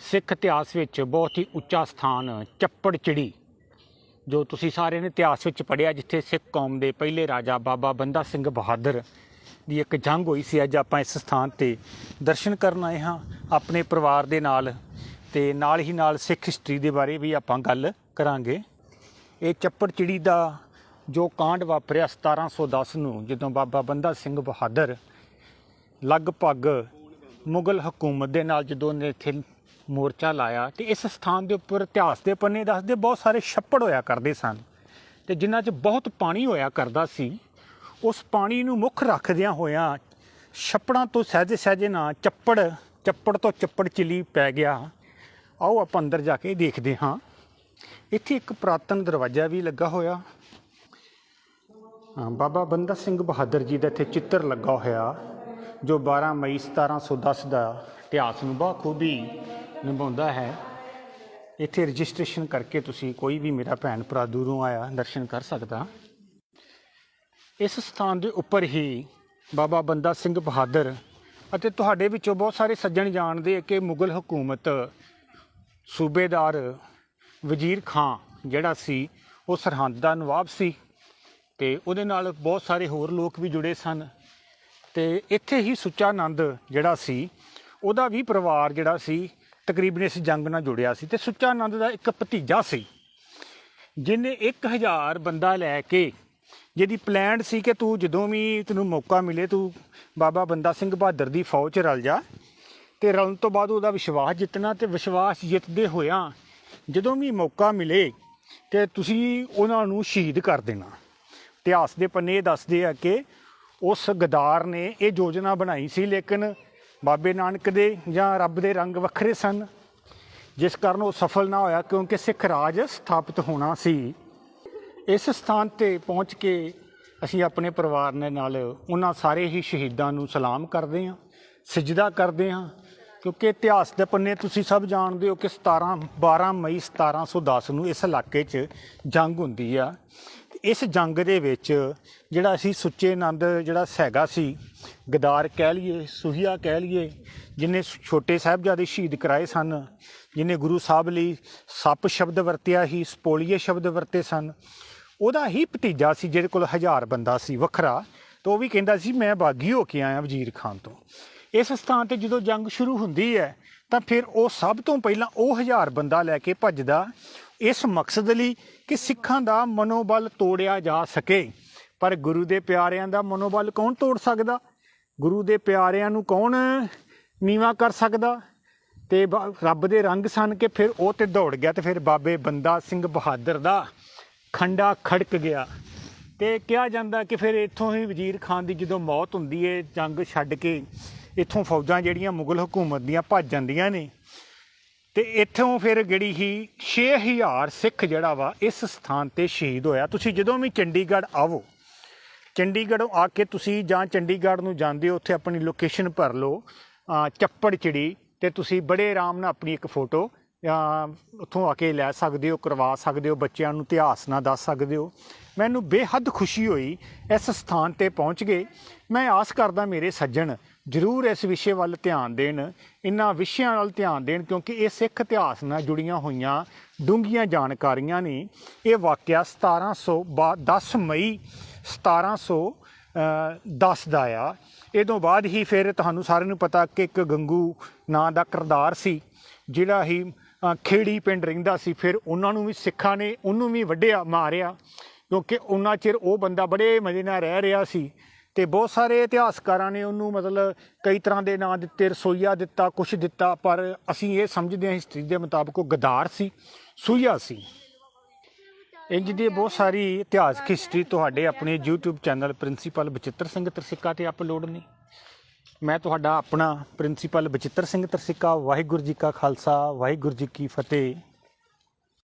ਸਿੱਖ ਇਤਿਹਾਸ ਵਿੱਚ ਬਹੁਤ ਹੀ ਉੱਚਾ ਸਥਾਨ, ਚੱਪੜ ਚਿੜੀ, ਜੋ ਤੁਸੀਂ ਸਾਰਿਆਂ ਨੇ ਇਤਿਹਾਸ ਵਿੱਚ ਪੜ੍ਹਿਆ, ਜਿੱਥੇ ਸਿੱਖ ਕੌਮ ਦੇ ਪਹਿਲੇ ਰਾਜਾ ਬਾਬਾ ਬੰਦਾ ਸਿੰਘ ਬਹਾਦਰ ਦੀ ਇੱਕ ਜੰਗ ਹੋਈ ਸੀ। ਅੱਜ ਆਪਾਂ ਇਸ ਸਥਾਨ ਤੇ ਦਰਸ਼ਨ ਕਰਨ ਆਏ ਹਾਂ ਆਪਣੇ ਪਰਿਵਾਰ ਦੇ ਨਾਲ ਤੇ ਨਾਲ ਹੀ ਨਾਲ ਸਿੱਖ ਹਿਸਟਰੀ ਦੇ ਬਾਰੇ ਵੀ ਆਪਾਂ ਗੱਲ ਕਰਾਂਗੇ। ਇਹ ਚੱਪੜ ਚਿੜੀ ਦਾ ਜੋ ਕਾਂਡ ਵਾਪਰਿਆ 1710 ਨੂੰ, ਜਦੋਂ ਬਾਬਾ ਬੰਦਾ ਸਿੰਘ ਬਹਾਦਰ ਲਗਭਗ ਮੁਗਲ ਹਕੂਮਤ ਦੇ ਨਾਲ ਜਦੋਂ ਇੱਥੇ ਮੋਰਚਾ ਲਾਇਆ ਤੇ ਇਸ ਸਥਾਨ ਦੇ ਉੱਪਰ ਇਤਿਹਾਸ ਦੇ ਪੰਨੇ ਦੱਸਦੇ ਬਹੁਤ ਸਾਰੇ ਛੱਪੜ ਹੋਇਆ ਕਰਦੇ ਸਨ ਤੇ ਜਿਨ੍ਹਾਂ 'ਚ ਬਹੁਤ ਪਾਣੀ ਹੋਇਆ ਕਰਦਾ ਸੀ, ਉਸ ਪਾਣੀ ਨੂੰ ਮੁੱਖ ਰੱਖਦਿਆਂ ਹੋਇਆਂ ਛੱਪੜਾਂ ਤੋਂ ਸਹਿਜੇ ਸਹਿਜੇ ਨਾ ਚੱਪੜ ਚੱਪੜ ਤੋਂ ਚੱਪੜ ਚਿਲੀ ਪੈ ਗਿਆ। ਆਓ ਆਪਾਂ ਅੰਦਰ ਜਾ ਕੇ ਦੇਖਦੇ ਹਾਂ। ਇੱਥੇ ਇੱਕ ਪੁਰਾਤਨ ਦਰਵਾਜ਼ਾ ਵੀ ਲੱਗਾ ਹੋਇਆ। ਬਾਬਾ ਬੰਦਾ ਸਿੰਘ ਬਹਾਦਰ ਜੀ ਦਾ ਇੱਥੇ ਚਿੱਤਰ ਲੱਗਾ ਹੋਇਆ, ਜੋ 12 ਮਈ 1710 ਦਾ ਇਤਿਹਾਸ ਨੂੰ ਬਾਖੂਬੀ ਨਿਭਾਉਂਦਾ ਹੈ। ਇੱਥੇ ਰਜਿਸਟ੍ਰੇਸ਼ਨ ਕਰਕੇ ਤੁਸੀਂ ਕੋਈ ਵੀ ਮੇਰਾ ਭੈਣ ਭਰਾ ਦੂਰੋਂ ਆਇਆ, ਦਰਸ਼ਨ ਕਰ ਸਕਦਾ। ਇਸ ਸਥਾਨ ਦੇ ਉੱਪਰ ਹੀ ਬਾਬਾ ਬੰਦਾ ਸਿੰਘ ਬਹਾਦਰ ਅਤੇ ਤੁਹਾਡੇ ਵਿੱਚੋਂ ਬਹੁਤ ਸਾਰੇ ਸੱਜਣ ਜਾਣਦੇ ਆ ਕਿ ਮੁਗਲ ਹਕੂਮਤ ਸੂਬੇਦਾਰ ਵਜ਼ੀਰ ਖਾਂ ਜਿਹੜਾ ਸੀ, ਉਹ ਸਰਹੰਦ ਦਾ ਨਵਾਬ ਸੀ ਤੇ ਉਹਦੇ ਨਾਲ ਬਹੁਤ ਸਾਰੇ ਹੋਰ ਲੋਕ ਵੀ ਜੁੜੇ ਸਨ ਤੇ ਇੱਥੇ ਹੀ ਸੁੱਚਾ ਆਨੰਦ ਜਿਹੜਾ ਸੀ, ਉਹਦਾ ਵੀ ਪਰਿਵਾਰ ਜਿਹੜਾ ਸੀ ਤਕਰੀਬਨ ਇਸ ਜੰਗ ਨਾਲ ਜੁੜਿਆ ਸੀ ਤੇ ਸੁੱਚਾ ਆਨੰਦ ਦਾ ਇੱਕ ਭਤੀਜਾ ਸੀ, ਜਿਹਨੇ 1000 ਬੰਦਾ ਲੈ ਕੇ ਜਿਹਦੀ ਪਲਾਨ ਸੀ ਕਿ ਤੂੰ ਜਦੋਂ ਵੀ ਤੈਨੂੰ ਮੌਕਾ ਮਿਲੇ ਤੂੰ ਬਾਬਾ ਬੰਦਾ ਸਿੰਘ ਬਹਾਦਰ ਦੀ ਫੌਜ 'ਚ ਰਲ ਜਾ ਤੇ ਰਲਣ ਤੋਂ ਬਾਅਦ ਉਹਦਾ ਵਿਸ਼ਵਾਸ ਜਿੱਤਣਾ ਤੇ ਵਿਸ਼ਵਾਸ ਜਿੱਤਦੇ ਹੋਇਆਂ ਜਦੋਂ ਵੀ ਮੌਕਾ ਮਿਲੇ ਤੇ ਤੁਸੀਂ ਉਹਨਾਂ ਨੂੰ ਸ਼ਹੀਦ ਕਰ ਦੇਣਾ। ਇਤਿਹਾਸ ਦੇ ਪੰਨੇ ਇਹ ਦੱਸਦੇ ਆ ਕਿ ਉਸ ਗਦਾਰ ਨੇ ਇਹ ਯੋਜਨਾ ਬਣਾਈ ਸੀ ਲੇਕਿਨ ਬਾਬੇ ਨਾਨਕ ਦੇ ਜਾਂ ਰੱਬ ਦੇ ਰੰਗ ਵੱਖਰੇ ਸਨ। ਜਿਸ ਕਾਰਨ ਉਹ ਸਫਲ ਨਾ ਹੋਇਆ ਕਿਉਂਕਿ ਸਿੱਖ ਰਾਜ ਸਥਾਪਿਤ ਹੋਣਾ ਸੀ। ਇਸ ਸਥਾਨ ਤੇ ਪਹੁੰਚ ਕੇ ਅਸੀਂ ਆਪਣੇ ਪਰਿਵਾਰ ਦੇ ਨਾਲ ਉਹਨਾਂ ਸਾਰੇ ਹੀ ਸ਼ਹੀਦਾਂ ਨੂੰ ਸਲਾਮ ਕਰਦੇ ਹਾਂ, ਸਜਦਾ ਕਰਦੇ ਹਾਂ, ਕਿਉਂਕਿ ਇਤਿਹਾਸ ਦੇ ਪੰਨੇ ਤੁਸੀਂ ਸਭ ਜਾਣਦੇ ਹੋ ਕਿ 17 12 ਮਈ 1710 ਨੂੰ ਇਸ ਇਲਾਕੇ 'ਚ ਜੰਗ ਹੁੰਦੀ ਆ। ਇਸ ਜੰਗ ਦੇ ਵਿੱਚ ਜਿਹੜਾ ਅਸੀਂ ਸੁੱਚੇ ਆਨੰਦ ਜਿਹੜਾ ਸੈਗਾ ਸੀ, ਗਦਾਰ ਕਹਿ ਲਈਏ, ਸੁਹੀਆ ਕਹਿ ਲਈਏ, ਜਿਨੇ ਛੋਟੇ ਸਾਹਿਬਜ਼ਾਦੇ ਸ਼ਹੀਦ ਕਰਾਏ ਸਨ, ਜਿਨੇ ਗੁਰੂ ਸਾਹਿਬ ਲਈ ਸੱਪ ਸ਼ਬਦ ਵਰਤਿਆ ਹੀ ਸਪੋਲੀਏ ਸ਼ਬਦ ਵਰਤੇ ਸਨ, ਉਹਦਾ ਹੀ ਭਤੀਜਾ ਸੀ, ਜਿਹਦੇ ਕੋਲ ਹਜ਼ਾਰ ਬੰਦਾ ਸੀ, ਵੱਖਰਾ, ਤਾਂ ਉਹ ਵੀ ਕਹਿੰਦਾ ਸੀ, ਮੈਂ ਬਾਗੀ ਹੋ ਕੇ ਆਇਆ ਵਜ਼ੀਰ ਖਾਨ ਤੋਂ। ਇਸ ਸਥਾਨ ਤੇ ਜਦੋਂ ਜੰਗ ਸ਼ੁਰੂ ਹੁੰਦੀ ਹੈ, ਤਾਂ ਫਿਰ ਉਹ ਸਭ ਤੋਂ ਪਹਿਲਾਂ ਉਹ ਹਜ਼ਾਰ ਬੰਦਾ ਲੈ ਕੇ ਭੱਜਦਾ ਇਸ ਮਕਸਦ ਲਈ ਕਿ ਸਿੱਖਾਂ ਦਾ ਮਨੋਬਲ ਤੋੜਿਆ ਜਾ ਸਕੇ। ਪਰ ਗੁਰੂ ਦੇ ਪਿਆਰਿਆਂ ਦਾ ਮਨੋਬਲ ਕੌਣ ਤੋੜ ਸਕਦਾ? ਗੁਰੂ ਦੇ ਪਿਆਰਿਆਂ ਨੂੰ ਕੌਣ ਨੀਵਾ ਕਰ ਸਕਦਾ? ਤੇ ਬ- ਰੱਬ ਦੇ ਰੰਗ ਸਨ ਕਿ ਫਿਰ ਉਹ ਤੇ ਦੌੜ ਗਿਆ ਤੇ ਫਿਰ ਬਾਬੇ ਬੰਦਾ ਸਿੰਘ ਬਹਾਦਰ ਦਾ ਖੰਡਾ ਖੜਕ ਗਿਆ। ਤੇ ਕਿਹਾ ਜਾਂਦਾ ਕਿ ਫਿਰ ਇੱਥੋਂ ਹੀ ਵਜ਼ੀਰ ਖਾਨ ਦੀ ਜਦੋਂ ਮੌਤ ਹੁੰਦੀ ਹੈ ਜੰਗ ਛੱਡ ਕੇ ਇੱਥੋਂ ਫੌਜਾਂ ਜਿਹੜੀਆਂ ਮੁਗਲ ਹਕੂਮਤ ਦੀਆਂ ਭੱਜ ਜਾਂਦੀਆਂ ਨੇ ਤੇ ਇੱਥੋਂ ਫਿਰ ਜਿਹੜੀ ਹੀ 6000 ਸਿੱਖ ਜਿਹੜਾ ਵਾ, ਇਸ ਸਥਾਨ ਤੇ ਸ਼ਹੀਦ ਹੋਇਆ। ਤੁਸੀਂ ਜਦੋਂ ਵੀ ਚੰਡੀਗੜ੍ਹ ਆਵੋ, ਚੰਡੀਗੜ੍ਹੋਂ ਆ ਕੇ ਤੁਸੀਂ ਜਾਂ ਚੰਡੀਗੜ੍ਹ ਨੂੰ ਜਾਂਦੇ ਹੋ, ਉੱਥੇ ਆਪਣੀ ਲੋਕੇਸ਼ਨ ਭਰ ਲਓ ਚੱਪੜ ਚਿੜੀ, ਤੇ ਤੁਸੀਂ ਬੜੇ ਆਰਾਮ ਨਾਲ ਆਪਣੀ ਇੱਕ ਫੋਟੋ ਉੱਥੋਂ ਆ ਕੇ ਲੈ ਸਕਦੇ ਹੋ, ਕਰਵਾ ਸਕਦੇ ਹੋ, ਬੱਚਿਆਂ ਨੂੰ ਇਤਿਹਾਸ ਨਾਲ ਦੱਸ ਸਕਦੇ ਹੋ। ਮੈਨੂੰ ਬੇਹੱਦ ਖੁਸ਼ੀ ਹੋਈ, ਇਸ ਸਥਾਨ ਤੇ ਪਹੁੰਚ ਗਏ। ਮੈਂ ਆਸ ਕਰਦਾ ਮੇਰੇ ਸੱਜਣ ਜ਼ਰੂਰ ਇਸ ਵਿਸ਼ੇ ਵੱਲ ਧਿਆਨ ਦੇਣ ਇਹਨਾਂ ਵਿਸ਼ਿਆਂ ਵੱਲ ਧਿਆਨ ਦੇਣ, ਕਿਉਂਕਿ ਇਹ ਸਿੱਖ ਇਤਿਹਾਸ ਨਾਲ ਜੁੜੀਆਂ ਹੋਈਆਂ ਡੂੰਘੀਆਂ ਜਾਣਕਾਰੀਆਂ ਨੇ। ਇਹ ਵਾਕਿਆ 1710 ਮਈ 1710 ਦਾ ਆ। ਇਹ ਤੋਂ ਬਾਅਦ ਹੀ ਫਿਰ ਤੁਹਾਨੂੰ ਸਾਰਿਆਂ ਨੂੰ ਪਤਾ ਕਿ ਇੱਕ ਗੰਗੂ ਨਾਂ ਦਾ ਕਿਰਦਾਰ ਸੀ, ਜਿਹੜਾ ਹੀ ਖੇੜੀ ਪਿੰਡ ਰਹਿੰਦਾ ਸੀ। ਫਿਰ ਉਹਨਾਂ ਨੂੰ ਵੀ ਸਿੱਖਾਂ ਨੇ ਉਹਨੂੰ ਵੀ ਵੱਢਿਆ, ਮਾਰਿਆ, ਕਿਉਂਕਿ ਉਹਨਾਂ ਚਿਰ ਉਹ ਬੰਦਾ ਬੜੇ ਮਜ਼ੇ ਨਾਲ ਰਹਿ ਰਿਹਾ ਸੀ। ਤੇ ਬਹੁਤ ਸਾਰੇ ਇਤਿਹਾਸਕਾਰਾਂ ਨੇ ਉਹਨੂੰ ਮਤਲਬ ਕਈ ਤਰ੍ਹਾਂ ਦੇ ਨਾਂ ਦਿੱਤੇ, ਰਸੋਈਆ ਦਿੱਤਾ, ਕੁਛ ਦਿੱਤਾ, ਪਰ ਅਸੀਂ ਇਹ ਸਮਝਦੇ ਹਾਂ ਹਿਸਟਰੀ ਦੇ ਮੁਤਾਬਕ ਉਹ ਗਦਾਰ ਸੀ, ਸੂਈਆ ਸੀ। ਇੰਜ ਦੀ ਬਹੁਤ ਸਾਰੀ ਇਤਿਹਾਸਕ ਹਿਸਟਰੀ ਤੁਹਾਡੇ ਆਪਣੇ YouTube channel principal Bachittar Singh Tarsikka ਤੇ ਅਪਲੋਡ ਨੇ। ਮੈਂ ਤੁਹਾਡਾ ਆਪਣਾ ਪ੍ਰਿੰਸੀਪਲ ਬਚਿੱਤਰ ਸਿੰਘ ਤਰਸਿੱਕਾ ਵਾਹਿਗੁਰੂ ਜੀ ਕਾ ਖਾਲਸਾ, ਵਾਹਿਗੁਰੂ ਜੀ ਕੀ ਫਤਿਹ।